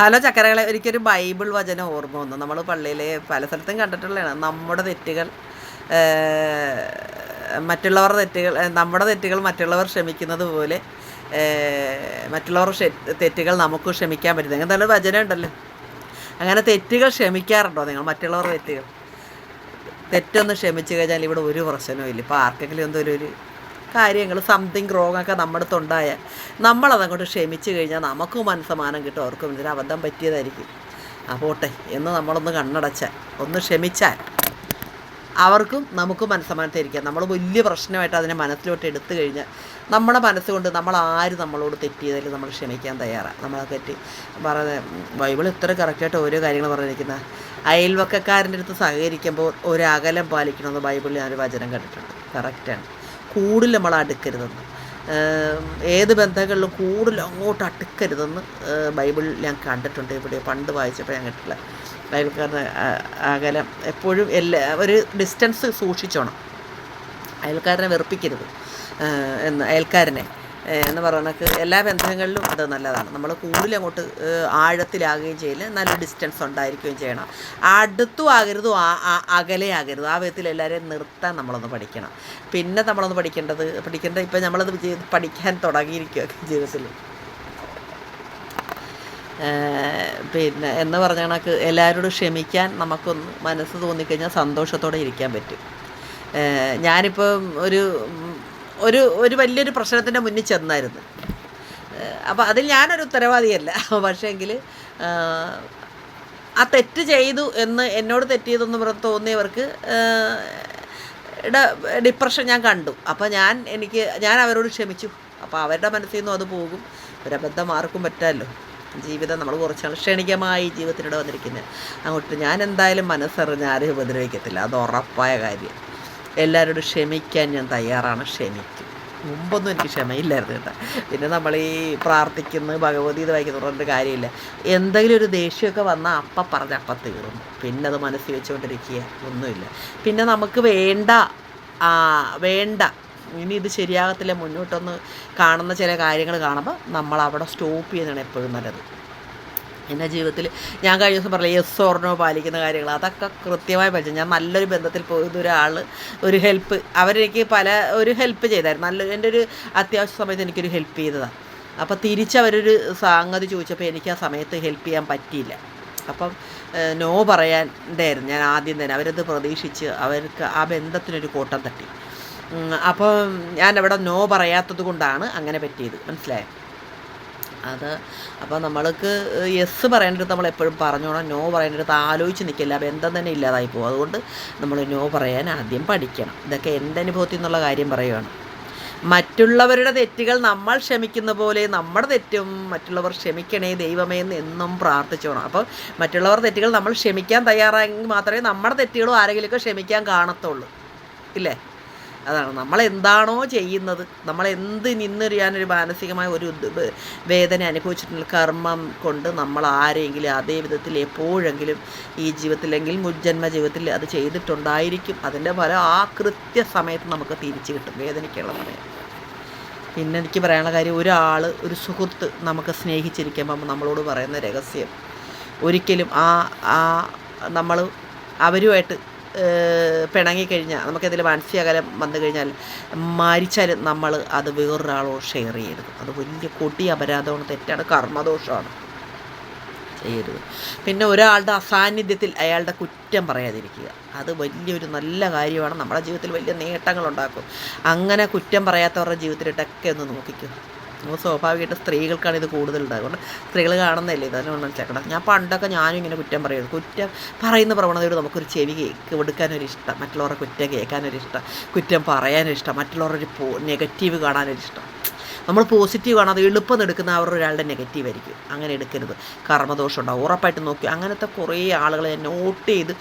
Hello ചക്കരകളെ ഒരിക്കലും Bible വചനം ഓർമ്മ വന്നു. നമ്മൾ പള്ളിയിൽ പല സ്ഥലത്തും കണ്ടിട്ടുള്ളതാണ്. നമ്മുടെ തെറ്റുകൾ മറ്റുള്ളവർ തെറ്റുകൾ നമ്മുടെ തെറ്റുകൾ മറ്റുള്ളവർ ക്ഷമിക്കുന്നത് പോലെ മറ്റുള്ളവർ തെറ്റുകൾ നമുക്ക് ക്ഷമിക്കാൻ പറ്റുന്നത് അങ്ങനെ വചനം ഉണ്ടല്ലോ. അങ്ങനെ തെറ്റുകൾ ക്ഷമിക്കാറുണ്ടോ നിങ്ങൾ മറ്റുള്ളവരുടെ തെറ്റുകൾ? തെറ്റൊന്ന് ക്ഷമിച്ചു കഴിഞ്ഞാൽ ഇവിടെ ഒരു പ്രശ്നവും ഇല്ല ഇപ്പോൾ ആർക്കെങ്കിലും എന്തോ ഒരു കാര്യങ്ങൾ സംതിങ് റോങ് ഒക്കെ നമ്മുടെ അടുത്തുണ്ടായ നമ്മളതങ്ങോട്ട് ക്ഷമിച്ചു കഴിഞ്ഞാൽ നമുക്കും മനസ്സമാനം കിട്ടും അവർക്കും ഇതിന് അബദ്ധം പറ്റിയതായിരിക്കും. ആ പോട്ടെ എന്ന് നമ്മളൊന്ന് കണ്ണടച്ചാൽ ഒന്ന് ക്ഷമിച്ചാൽ അവർക്കും നമുക്കും മനസ്സമാനത്തിരിക്കാം നമ്മൾ വലിയ പ്രശ്നമായിട്ട് അതിനെ മനസ്സിലോട്ട് എടുത്തു കഴിഞ്ഞാൽ നമ്മുടെ മനസ്സുകൊണ്ട് നമ്മൾ ആര് നമ്മളോട് തെറ്റിയതിൽ നമ്മൾ ക്ഷമിക്കാൻ തയ്യാറാണ് നമ്മളെ തെറ്റി പറയുന്നത് ബൈബിൾ ഇത്ര കറക്റ്റായിട്ട് ഓരോ കാര്യങ്ങൾ പറഞ്ഞിരിക്കുന്നത് അയൽവക്കക്കാരന്റെ അടുത്ത് സഹകരിക്കുമ്പോൾ ഒരു പാലിക്കണമെന്ന് ബൈബിളിൽ ഞാനൊരു വചനം കണ്ടിട്ടുണ്ട് കറക്റ്റാണ് കൂടുതൽ നമ്മൾ അടുക്കരുതെന്ന്. ഏത് ബന്ധങ്ങളിലും കൂടുതൽ അങ്ങോട്ട് അടുക്കരുതെന്ന് ബൈബിളിൽ ഞാൻ കണ്ടിട്ടുണ്ട് ഇവിടെ. പണ്ട് വായിച്ചപ്പോൾ ഞാൻ കേട്ടില്ല അയൽക്കാരന് അ- അകലം എപ്പോഴും എല്ലാ ഒരു ഡിസ്റ്റൻസ് സൂക്ഷിച്ചോണം. അയൽക്കാരനെ വെറുപ്പിക്കരുത്. എന്ന് അയൽക്കാരനെ. എന്ന് പറയണക്ക് എല്ലാ ബന്ധങ്ങളിലും അത് നല്ലതാണ്. നമ്മൾ കൂടുതൽ അങ്ങോട്ട് ആഴത്തിലാകുകയും ചെയ്യില്ല നല്ല ഡിസ്റ്റൻസ് ഉണ്ടായിരിക്കുകയും ചെയ്യണം. അടുത്തും ആകരുത് അകലെ ആകരുത് ആ വിധത്തിൽ എല്ലാവരെയും നിർത്താൻ നമ്മളൊന്ന് പഠിക്കണം. പിന്നെ നമ്മളൊന്ന് പഠിക്കേണ്ടത് പഠിക്കേണ്ടത് ഇപ്പം നമ്മളത് പഠിക്കാൻ തുടങ്ങിയിരിക്കുക ജീവിതത്തിൽ. പിന്നെ എന്ന് പറഞ്ഞ കണക്ക് എല്ലാവരോടും ക്ഷമിക്കാൻ നമുക്കൊന്ന് മനസ്സ് തോന്നിക്കഴിഞ്ഞാൽ സന്തോഷത്തോടെ ഇരിക്കാൻ പറ്റും. ഞാനിപ്പം ഒരു ഒരു ഒരു വലിയൊരു പ്രശ്നത്തിന്റെ മുന്നിൽ ചെന്നായിരുന്നു. അപ്പോൾ അതിൽ ഞാനൊരു ഉത്തരവാദിയല്ല. പക്ഷേങ്കിൽ ആ തെറ്റ് ചെയ്തു എന്ന് എന്നോട് തെറ്റിയതൊന്നും പറഞ്ഞ് തോന്നിയവർക്ക് ഡിപ്രഷൻ ഞാൻ കണ്ടു. അപ്പോൾ ഞാൻ എനിക്ക് ഞാൻ അവരോട് ക്ഷമിച്ചു. അപ്പോൾ അവരുടെ മനസ്സിൽ നിന്നും അത് പോകും. ഒരബദ്ധം ആർക്കും പറ്റാമല്ലോ ജീവിതം നമ്മൾ കുറച്ച് ക്ഷണികമായി ജീവിതത്തിനിടെ വന്നിരിക്കുന്നത് അങ്ങോട്ട് ഞാൻ എന്തായാലും മനസ്സറിഞ്ഞ് ആരെയും ഉപദ്രവിക്കത്തില്ല. അത് ഉറപ്പായ കാര്യം. എല്ലാവരോടും ക്ഷമിക്കാൻ ഞാൻ തയ്യാറാണ്. ക്ഷമിക്കും. മുമ്പൊന്നും എനിക്ക് ക്ഷമയില്ലായിരുന്നു കേട്ടോ. പിന്നെ നമ്മൾ ഈ പ്രാർത്ഥിക്കുന്ന ഭഗവതി ഇത് വായിക്കുന്ന പറഞ്ഞിട്ട് കാര്യമില്ല. എന്തെങ്കിലും ഒരു ദേഷ്യമൊക്കെ വന്നാൽ അപ്പം പറഞ്ഞ അപ്പം തീർന്നു. പിന്നെ അത് മനസ്സിൽ വെച്ചുകൊണ്ടിരിക്കുക ഒന്നുമില്ല. പിന്നെ നമുക്ക് വേണ്ട വേണ്ട. ഇനി ഇത് ശരിയാകത്തില്ല മുന്നോട്ടൊന്ന് കാണുന്ന ചില കാര്യങ്ങൾ കാണുമ്പോൾ നമ്മൾ അവിടെ സ്റ്റോപ്പ് ചെയ്യുന്നതാണ് എപ്പോഴും നല്ലത്. എന്റെ ജീവിതത്തിൽ ഞാൻ കഴിഞ്ഞ ദിവസം പറഞ്ഞില്ല യെസ് ഓർണോ പാലിക്കുന്ന കാര്യങ്ങൾ അതൊക്കെ കൃത്യമായി പഠിച്ചു. ഞാൻ നല്ലൊരു ബന്ധത്തിൽ പോയത് ഒരാൾ ഒരു ഹെൽപ്പ്. അവരെനിക്ക് പല ഒരു ഹെൽപ്പ് ചെയ്തായിരുന്നു. നല്ല എന്റെ ഒരു അത്യാവശ്യ സമയത്ത് എനിക്കൊരു ഹെൽപ്പ് ചെയ്തതാണ്. അപ്പോൾ തിരിച്ചവരൊരു സംഗതി ചോദിച്ചപ്പോൾ എനിക്ക് ആ സമയത്ത് ഹെൽപ്പ് ചെയ്യാൻ പറ്റിയില്ല. അപ്പം നോ പറയാണ്ടായിരുന്നു ഞാൻ ആദ്യം തന്നെ. അവരത് പ്രതീക്ഷിച്ച് അവർക്ക് ആ ബന്ധത്തിനൊരു കോട്ടം തട്ടി. അപ്പോൾ അപ്പം ഞാൻ അവിടെ നോ പറയാത്തത് കൊണ്ടാണ് അങ്ങനെ പറ്റിയത്. മനസ്സിലായോ? അത് അപ്പോൾ നമ്മൾക്ക് യെസ് പറയേണ്ടടുത്ത് നമ്മൾ എപ്പോഴും പറഞ്ഞോണം നോ പറയേണ്ടടുത്ത് ആലോചിച്ച് നിൽക്കില്ല ബന്ധം തന്നെ ഇല്ലാതായി പോകും. അതുകൊണ്ട് നമ്മൾ നോ പറയാൻ ആദ്യം പഠിക്കണം. ഇതൊക്കെ എന്റെ അനുഭവത്തിൽ നിന്നുള്ള കാര്യം പറയുകയാണ് മറ്റുള്ളവരുടെ തെറ്റുകൾ നമ്മൾ ക്ഷമിക്കുന്ന പോലെ നമ്മുടെ തെറ്റും മറ്റുള്ളവർ ക്ഷമിക്കണേ ദൈവമേ എന്ന് എന്നും പ്രാർത്ഥിച്ചോണം. അപ്പോൾ മറ്റുള്ളവർ തെറ്റുകൾ നമ്മൾ ക്ഷമിക്കാൻ തയ്യാറായെങ്കിൽ മാത്രമേ നമ്മുടെ തെറ്റുകളും ആരെങ്കിലുമൊക്കെ ക്ഷമിക്കാൻ കാണത്തുള്ളൂ. ഇല്ലേ? അതാണ്. നമ്മളെന്താണോ ചെയ്യുന്നത് നമ്മളെന്ത് നിന്നറിയാനൊരു മാനസികമായ ഒരു വേദന അനുഭവിച്ചിട്ടുള്ള കർമ്മം കൊണ്ട് നമ്മൾ ആരെങ്കിലും അതേ വിധത്തിൽ എപ്പോഴെങ്കിലും ഈ ജീവിതത്തിലെങ്കിൽ മുജ്ജന്മ ജീവിതത്തിൽ അത് ചെയ്തിട്ടുണ്ടായിരിക്കും. അതിന്റെ ഫലം ആ കൃത്യസമയത്ത് നമുക്ക് തിരിച്ചു കിട്ടും വേദനയ്ക്കുള്ള സമയം. പിന്നെ എനിക്ക് പറയാനുള്ള കാര്യം ഒരാൾ ഒരു സുഹൃത്ത് നമുക്ക് സ്നേഹിച്ചിരിക്കുമ്പം നമ്മളോട് പറയുന്ന രഹസ്യം. ഒരിക്കലും ആ ആ നമ്മൾ അവരുമായിട്ട് പിണങ്ങിക്കഴിഞ്ഞാൽ നമുക്കെന്തെങ്കിലും മാനസികകലം വന്നു കഴിഞ്ഞാൽ മരിച്ചാൽ നമ്മൾ അത് വേറൊരാളോട് ഷെയർ ചെയ്യരുത്. അത് വലിയ കൊടി അപരാധമാണ് തെറ്റാണ് കർമ്മദോഷമാണ്. ചെയ്യരുത്. പിന്നെ ഒരാളുടെ അസാന്നിധ്യത്തിൽ അയാളുടെ കുറ്റം പറയാതിരിക്കുക. അത് വലിയൊരു നല്ല കാര്യമാണ്. നമ്മുടെ ജീവിതത്തിൽ വലിയ നേട്ടങ്ങളുണ്ടാക്കും. അങ്ങനെ കുറ്റം പറയാത്തവരുടെ ജീവിതത്തിലിട്ടൊക്കെ ഒന്ന് നോക്കിക്കും. നമ്മൾ സ്വാഭാവികമായിട്ട് സ്ത്രീകൾക്കാണ് ഇത് കൂടുതൽ ഉണ്ടാകുന്നത് സ്ത്രീകൾ കാണുന്നില്ലേ ഇതാണ് മനസ്സിലാക്കണം ഞാൻ പണ്ടൊക്കെ ഞാനും ഇങ്ങനെ കുറ്റം പറയും കുറ്റം പറയുന്ന പ്രവണതയോട് നമുക്കൊരു ചെവി കൊടുക്കാനൊരു ഇഷ്ടം മറ്റുള്ളവരുടെ കുറ്റം കേൾക്കാനൊരു ഇഷ്ടം കുറ്റം പറയാനൊരു ഇഷ്ടം മറ്റുള്ളവരുടെ പോ നെഗറ്റീവ് കാണാനൊരു ഇഷ്ടം നമ്മൾ പോസിറ്റീവ് ആണ് അത് എളുപ്പം എടുക്കുന്ന അവരുടെ ഒരാളുടെ നെഗറ്റീവ് ആയിരിക്കും. അങ്ങനെ എടുക്കരുത്. കർമ്മദോഷം ഉണ്ടാവും ഉറപ്പായിട്ട് നോക്കി. അങ്ങനത്തെ കുറേ ആളുകളെ നോട്ട് ചെയ്ത്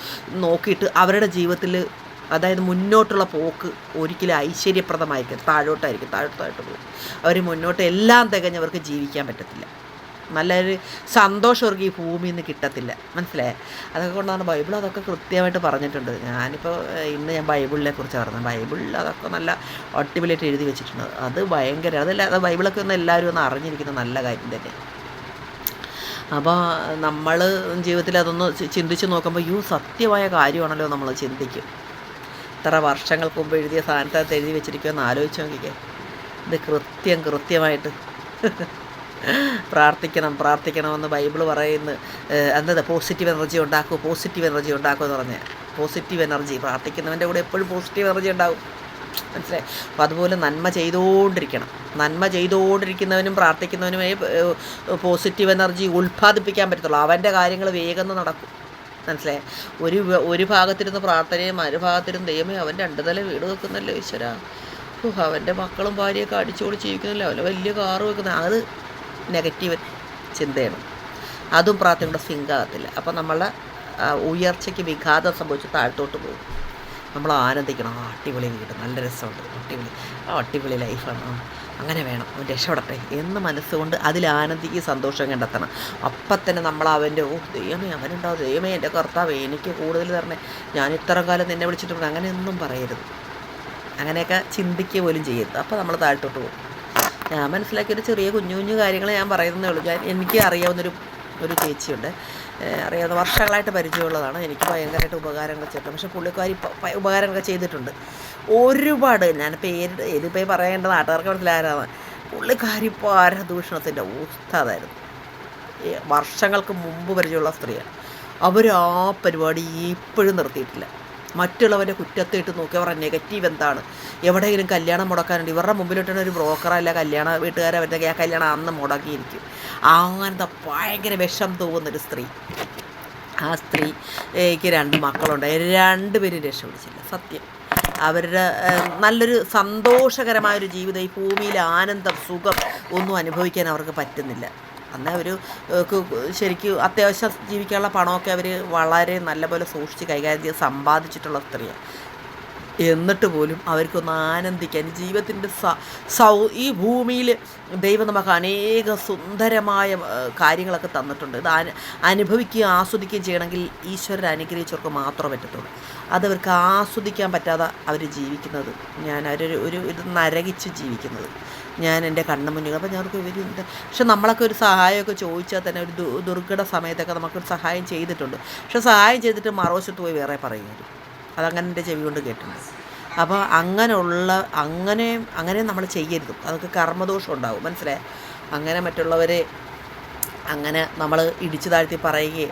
നോക്കിയിട്ട് അവരുടെ ജീവിതത്തിൽ അതായത് മുന്നോട്ടുള്ള പോക്ക് ഒരിക്കലും ഐശ്വര്യപ്രദമായിരിക്കും താഴോട്ടായിരിക്കും താഴോട്ടായിട്ട് പോകും. അവർ മുന്നോട്ട് എല്ലാം തികഞ്ഞവർക്ക് ജീവിക്കാൻ പറ്റത്തില്ല. നല്ലൊരു സന്തോഷം അവർക്ക് ഈ ഭൂമിയിൽ നിന്ന് കിട്ടത്തില്ല. മനസ്സിലായേ? അതൊക്കെ കൊണ്ടാണ് ബൈബിൾ അതൊക്കെ കൃത്യമായിട്ട് പറഞ്ഞിട്ടുണ്ട്. ഞാനിപ്പോൾ ഇന്ന് ഞാൻ ബൈബിളിനെ കുറിച്ച് പറഞ്ഞത്. ബൈബിളിൽ അതൊക്കെ നല്ല അടിപൊളിയായിട്ട് എഴുതി വെച്ചിട്ടുണ്ട്. അത് ഭയങ്കര അതല്ല അത് ബൈബിളൊക്കെ ഒന്ന് എല്ലാവരും ഒന്ന് അറിഞ്ഞിരിക്കുന്ന നല്ല കാര്യം തന്നെ. അപ്പോൾ നമ്മൾ ജീവിതത്തിൽ അതൊന്ന് ചിന്തിച്ച് നോക്കുമ്പോൾ യു സത്യമായ കാര്യമാണല്ലോ നമ്മൾ ചിന്തിക്കും. ഇത്ര വർഷങ്ങൾക്ക് മുമ്പ് എഴുതിയ സ്ഥാനത്ത് എഴുതി വെച്ചിരിക്കുമെന്ന് ആലോചിച്ച് നോക്കിക്കേ. ഇത് കൃത്യം കൃത്യമായിട്ട് പ്രാർത്ഥിക്കണം പ്രാർത്ഥിക്കണമെന്ന് ബൈബിൾ പറയുന്നു. എന്നത് പോസിറ്റീവ് എനർജി ഉണ്ടാക്കൂ പോസിറ്റീവ് എനർജി ഉണ്ടാക്കൂ എന്ന് പറഞ്ഞാൽ പോസിറ്റീവ് എനർജി. പ്രാർത്ഥിക്കുന്നവന്റെ കൂടെ എപ്പോഴും പോസിറ്റീവ് എനർജി ഉണ്ടാവും. മനസ്സിലായി? അപ്പോൾ അതുപോലെ നന്മ ചെയ്തുകൊണ്ടിരിക്കണം നന്മ ചെയ്തുകൊണ്ടിരിക്കുന്നവനും പ്രാർത്ഥിക്കുന്നവനുമായി പോസിറ്റീവ് എനർജി ഉൽപ്പാദിപ്പിക്കാൻ പറ്റത്തുള്ളൂ. അവന്റെ കാര്യങ്ങൾ വേഗം നടക്കും. മനസ്സിലായി? ഒരു ഒരു ഭാഗത്തിരുന്ന് പ്രാർത്ഥനയും മറുഭാഗത്തിരുന്ന് ദൈവമേ അവൻ രണ്ട് തല വീട് വെക്കുന്നല്ലോ ഈശ്വര. അവന്റെ മക്കളും ഭാര്യയൊക്കെ അടിച്ചുകൂടി ജീവിക്കുന്നല്ലോ? അവന്റെ വലിയ കാറ് വെക്കുന്ന അത് നെഗറ്റീവ് ചിന്തയാണ്. അതും പ്രാർത്ഥനയുടെ സിങ്കാകത്തില്ല. അപ്പം നമ്മളെ ഉയർച്ചയ്ക്ക് വിഘാതം സംഭവിച്ച് താഴ്ത്തോട്ട് പോകും. നമ്മൾ ആനന്ദിക്കണം. ആ അടിപൊളി വീട്. നല്ല രസമുണ്ട്. അടിപൊളി ആ അടിപൊളി ലൈഫാണ് അങ്ങനെ വേണം. അവൻ രക്ഷപ്പെടട്ടെ എന്ന് മനസ്സുകൊണ്ട് അതിൽ ആനന്ദിക്ക് സന്തോഷം കണ്ടെത്തണം. അപ്പം തന്നെ നമ്മൾ അവന്റെ ഓ ദൈവമേ അവനുണ്ടാവും ദൈവമേ എന്റെ കർത്താവ് എനിക്ക് കൂടുതൽ തരണേ. ഞാൻ ഇത്ര കാലം നിന്നെ വിളിച്ചിട്ടുണ്ട്. അങ്ങനെയൊന്നും പറയരുത്. അങ്ങനെയൊക്കെ ചിന്തിക്കുക പോലും ചെയ്യരുത്. അപ്പോൾ നമ്മൾ താഴ്ത്തോട്ട് പോകും. ഞാൻ മനസ്സിലാക്കിയൊരു ചെറിയ കുഞ്ഞു കുഞ്ഞു കാര്യങ്ങൾ ഞാൻ പറയുന്നതേ ഉള്ളൂ. ഞാൻ എനിക്ക് അറിയാവുന്നൊരു ഒരു ചേച്ചിയുണ്ട്. അറിയാവുന്ന വർഷങ്ങളായിട്ട് പരിചയമുള്ളതാണ്. എനിക്ക് ഭയങ്കരമായിട്ട് ഉപകാരങ്ങൾ ചെയ്തിട്ടുണ്ട്. പക്ഷേ പുള്ളിക്കാരി പ- ചെയ്തിട്ടുണ്ട്. ഒരുപാട് ഞാൻ പേര് ഇതിപ്പോൾ പറയേണ്ട നാട്ടുകാർക്ക് മനസ്സിലാരാണ് പുള്ളിക്കാരി പാരദൂഷണത്തിന്റെ ഉസ്താദായിരുന്നു. വർഷങ്ങൾക്ക് മുമ്പ് പരിചയമുള്ള സ്ത്രീയാണ്. അവർ ആ പരിപാടി ഇപ്പോഴും നിർത്തിയിട്ടില്ല. മറ്റുള്ളവന്റെ കുറ്റത്തിട്ട് നോക്കി അവരുടെ നെഗറ്റീവ് എന്താണ്? എവിടെയെങ്കിലും കല്യാണം മുടക്കാനുണ്ട്. ഇവരുടെ മുമ്പിലിട്ടുള്ള ഒരു ബ്രോക്കറല്ല കല്യാണ വീട്ടുകാരെ അവരുടെ ആ കല്യാണം അന്ന് മുടക്കിയിരിക്കും അങ്ങനത്തെ ഭയങ്കര വിഷം തോന്നുന്നൊരു സ്ത്രീ. ആ സ്ത്രീക്ക് രണ്ട് മക്കളുണ്ട്. രണ്ടുപേരും രക്ഷപ്പെടിച്ചില്ല സത്യം. അവരുടെ നല്ലൊരു സന്തോഷകരമായൊരു ജീവിതം. ഈ ഭൂമിയിൽ ആനന്ദം സുഖം ഒന്നും അനുഭവിക്കാൻ അവർക്ക് പറ്റുന്നില്ല. അന്ന് അവർ ശരിക്കും അത്യാവശ്യം ജീവിക്കാനുള്ള പണമൊക്കെ അവർ വളരെ നല്ലപോലെ സൂക്ഷിച്ച് കൈകാര്യം ചെയ്ത് സമ്പാദിച്ചിട്ടുള്ള സ്ത്രീയാണ്. എന്നിട്ട് പോലും അവർക്കൊന്ന് ആനന്ദിക്കാൻ ജീവിതത്തിന്റെ സ ഈ ഭൂമിയിൽ ദൈവം നമുക്ക് അനേക സുന്ദരമായ കാര്യങ്ങളൊക്കെ തന്നിട്ടുണ്ട്. ഇത് അനു അനുഭവിക്കുകയും ആസ്വദിക്കുകയും ചെയ്യണമെങ്കിൽ ഈശ്വരൻ അനുഗ്രഹിച്ചവർക്ക് മാത്രമേ പറ്റത്തുള്ളൂ. അതവർക്ക് ആസ്വദിക്കാൻ പറ്റാതെ അവർ ജീവിക്കുന്നത്. ഞാൻ അവരൊരു ഒരു ഇത് നരകിച്ച് ജീവിക്കുന്നത്. ഞാൻ എന്റെ കണ്ണു മുന്നിൽ അപ്പോൾ ഞങ്ങൾക്ക് ഇവർ എന്താ പക്ഷെ നമ്മളൊക്കെ ഒരു സഹായമൊക്കെ ചോദിച്ചാൽ തന്നെ ഒരു ദുർഘട സമയത്തൊക്കെ നമുക്കൊരു സഹായം ചെയ്തിട്ടുണ്ട്. പക്ഷെ സഹായം ചെയ്തിട്ട് മറുവശത്ത് പോയി വേറെ പറയുന്നത് അതങ്ങനെ എന്റെ ചെവി കൊണ്ട് കേട്ടിട്ടുണ്ട്. അപ്പോൾ അങ്ങനെയുള്ള അങ്ങനെ അങ്ങനെ നമ്മൾ ചെയ്യരുത്. അതൊക്കെ കർമ്മദോഷം ഉണ്ടാവും. മനസ്സിലായോ? അങ്ങനെ മറ്റുള്ളവരെ അങ്ങനെ നമ്മൾ ഇടിച്ചു താഴ്ത്തി പറയുകയും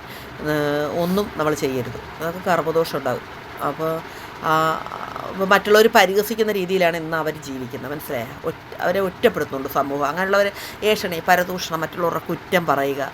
ഒന്നും നമ്മൾ ചെയ്യരുത്. അതൊക്കെ കർമ്മദോഷം ഉണ്ടാകും അപ്പോൾ മറ്റുള്ളവർ പരിഹസിക്കുന്ന രീതിയിലാണ് ഇന്ന് അവർ ജീവിക്കുന്നത്. മനസ്സിലായ? അവരെ ഒറ്റപ്പെടുത്തുന്നുണ്ട് സമൂഹം. അങ്ങനെയുള്ളവരെ ഏഷണി പരദൂഷണം മറ്റുള്ളവരുടെ കുറ്റം പറയുക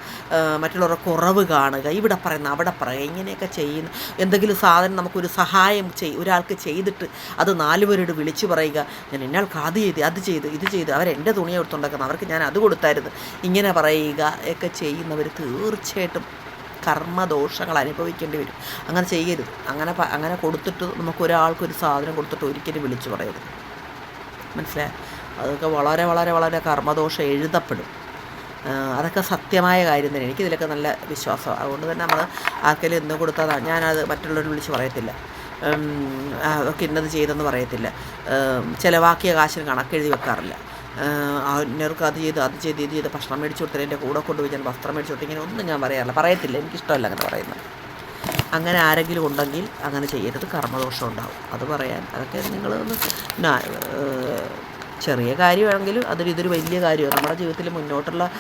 മറ്റുള്ളവരുടെ കുറവ് കാണുക ഇവിടെ പറയുന്ന അവിടെ പറയുക ഇങ്ങനെയൊക്കെ ചെയ്യുന്നു എന്തെങ്കിലും സാധനം നമുക്കൊരു സഹായം ചെയ് ഒരാൾക്ക് ചെയ്തിട്ട് അത് നാലുപേരോട് വിളിച്ചു പറയുക ഞാൻ ഇന്നയാൾക്ക് അത് ചെയ്ത് അത് ചെയ്ത് ഇത് ചെയ്ത് അവരെന്റെ തുണിയെടുത്തുണ്ടാക്കുന്നത് അവർക്ക് ഞാൻ അത് കൊടുത്തായിരുന്നു. ഇങ്ങനെ പറയുക ഒക്കെ ചെയ്യുന്നവർ തീർച്ചയായിട്ടും കർമ്മദോഷങ്ങൾ അനുഭവിക്കേണ്ടി വരും. അങ്ങനെ ചെയ്യരുത്. അങ്ങനെ അങ്ങനെ കൊടുത്തിട്ട് നമുക്ക് ഒരാൾക്കൊരു സാധനം കൊടുത്തിട്ട് ഒരിക്കലും വിളിച്ചു പറയരുത്. മനസ്സിലായി? അതൊക്കെ വളരെ വളരെ വളരെ കർമ്മദോഷം എഴുതപ്പെടും. അതൊക്കെ സത്യമായ കാര്യം തന്നെ എനിക്കിതിലൊക്കെ നല്ല വിശ്വാസമാണ് അതുകൊണ്ട് തന്നെ നമ്മൾ ആർക്കെങ്കിലും എന്തും കൊടുത്താൽ ഞാനത് മറ്റുള്ളവർ വിളിച്ച് പറയത്തില്ല. ഒക്കെ ഇന്നത് ചെയ്തെന്ന് പറയത്തില്ല. ചിലവാക്കിയ കാശിന് കണക്കെഴുതി വെക്കാറില്ല. അന്നേർക്ക് അത് ചെയ്ത് അത് ചെയ്ത് ഇത് ചെയ്ത് ഭക്ഷണം മേടിച്ചു കൊടുത്തില്ല എന്റെ കൂടെ കൊണ്ടുപോയി ഞാൻ വസ്ത്രം മേടിച്ചു കൊടുത്തു ഇങ്ങനെ ഒന്നും ഞാൻ പറയാറില്ല. പറയത്തില്ല എനിക്കിഷ്ടമല്ല അങ്ങനെ പറയുന്നത്. അങ്ങനെ ആരെങ്കിലും ഉണ്ടെങ്കിൽ അങ്ങനെ ചെയ്യരുത് കർമ്മദോഷം ഉണ്ടാവും. അത് പറയാൻ അതൊക്കെ നിങ്ങൾ ഒന്ന് നാ- ഏഹ് ചെറിയ കാര്യമാണെങ്കിലും അതൊരു ഇതൊരു വലിയ കാര്യമാണ്. നമ്മുടെ ജീവിതത്തിൽ മുന്നോട്ടുള്ള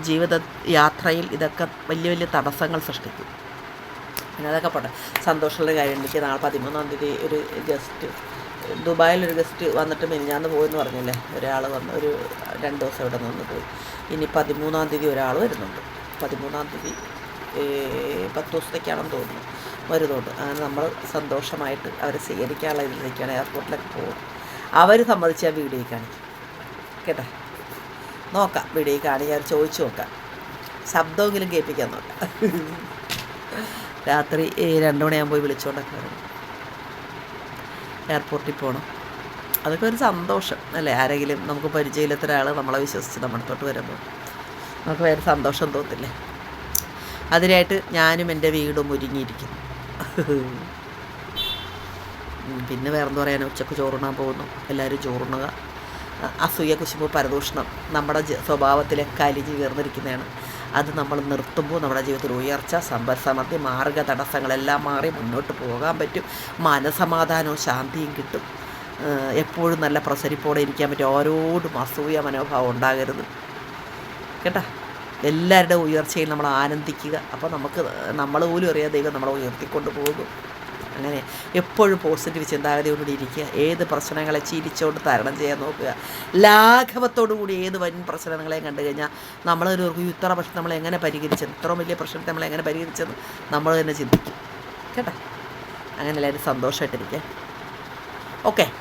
ജീവിത യാത്രയിൽ ഇതൊക്കെ വലിയ വലിയ തടസ്സങ്ങൾ സൃഷ്ടിക്കും. പിന്നെ അതൊക്കെ പോട്ടെ. സന്തോഷമുള്ള കാര്യം എനിക്ക് നാളെ പതിമൂന്നാം തീയതി ഒരു ഗസ്റ്റ് ദുബായിലൊരു ഗസ്റ്റ് വന്നിട്ട് മിനിഞ്ഞാന്ന് പോയെന്ന് പറഞ്ഞില്ലേ? ഒരാൾ വന്ന് ഒരു രണ്ട് ദിവസം ഇവിടെ നിന്ന് പോയി. ഇനി പതിമൂന്നാം തീയതി ഒരാൾ വരുന്നുണ്ട്. പതിമൂന്നാം തീയതി പത്ത് ദിവസത്തേക്കാണെന്ന് തോന്നുന്നു. വരുന്നുണ്ട്. അങ്ങനെ നമ്മൾ സന്തോഷമായിട്ട് അവരെ സ്വീകരിക്കാനുള്ള ഇതിലേക്കാണ് എയർപോർട്ടിലൊക്കെ പോകും അവർ സമ്മതിച്ചാൽ വീഡിയോ കാണിക്കും. കേട്ടോ? നോക്കാം വീഡിയോ കാണിക്കാൻ ചോദിച്ചു നോക്കാം. ശബ്ദമെങ്കിലും കേൾപ്പിക്കാൻ നോക്കാം. രാത്രി രണ്ട് മണിയാകുമ്പോൾ വിളിച്ചുകൊണ്ടൊക്കെ വരണം എയർപോർട്ടിൽ പോകണം അതൊക്കെ ഒരു സന്തോഷം അല്ലേ? ആരെങ്കിലും നമുക്ക് പരിചയമില്ലാത്ത ഒരാൾ നമ്മളെ വിശ്വസിച്ച് നമ്മുടെ അടുത്തോട്ട് വരുമ്പോൾ നമുക്ക് വേറെ സന്തോഷം തോന്നില്ലേ? അതിനായിട്ട് ഞാനും എന്റെ വീടും ഒരുങ്ങിയിരിക്കുന്നു. പിന്നെ വേറെന്ത് പറയാൻ ഉച്ചയ്ക്ക് ചോറുണ്ണാൻ പോകുന്നു. എല്ലാവരും ചോറുണ്ണുക. അസൂയ കുശുമ്പ് പരദൂഷണം നമ്മുടെ സ്വഭാവത്തിലെ കലിഞ്ഞ് കയർന്നിരിക്കുന്നതാണ് അത് നമ്മൾ നിർത്തുമ്പോൾ നമ്മുടെ ജീവിതത്തിൽ ഉയർച്ച സമ്പൽ സമൃദ്ധി മാർഗ തടസ്സങ്ങളെല്ലാം മാറി മുന്നോട്ട് പോകാൻ പറ്റും. മനസമാധാനവും ശാന്തിയും കിട്ടും. എപ്പോഴും നല്ല പ്രസരിപ്പോടെ ഇരിക്കാൻ പറ്റും. ഓരോടും അസൂയ മനോഭാവം ഉണ്ടാകരുത്. കേട്ടാ? എല്ലാവരുടെ ഉയർച്ചയിൽ നമ്മൾ ആനന്ദിക്കുക. അപ്പോൾ നമുക്ക് നമ്മൾ പോലും അറിയാതെ ദൈവം നമ്മളെ ഉയർത്തിക്കൊണ്ട് പോകും. അങ്ങനെ എപ്പോഴും പോസിറ്റീവ് ചിന്താഗതിയോടുകൂടി ഇരിക്കുക. ഏത് പ്രശ്നങ്ങളെ ചിരിച്ചുകൊണ്ട് തരണം ചെയ്യാൻ നോക്കുക. ലാഘവത്തോടു കൂടി ഏത് വൻ പ്രശ്നങ്ങളെയും കണ്ടു കഴിഞ്ഞാൽ നമ്മളൊരു ഇത്ര പ്രശ്നം നമ്മൾ എങ്ങനെ പരിഹരിച്ചത് ഇത്ര വലിയ പ്രശ്നത്തെ നമ്മൾ എങ്ങനെ പരിഹരിച്ചത് നമ്മൾ തന്നെ ചിന്തിക്കും. കേട്ടോ? അങ്ങനെ എല്ലാവരും സന്തോഷമായിട്ടിരിക്കുക. ഓക്കെ.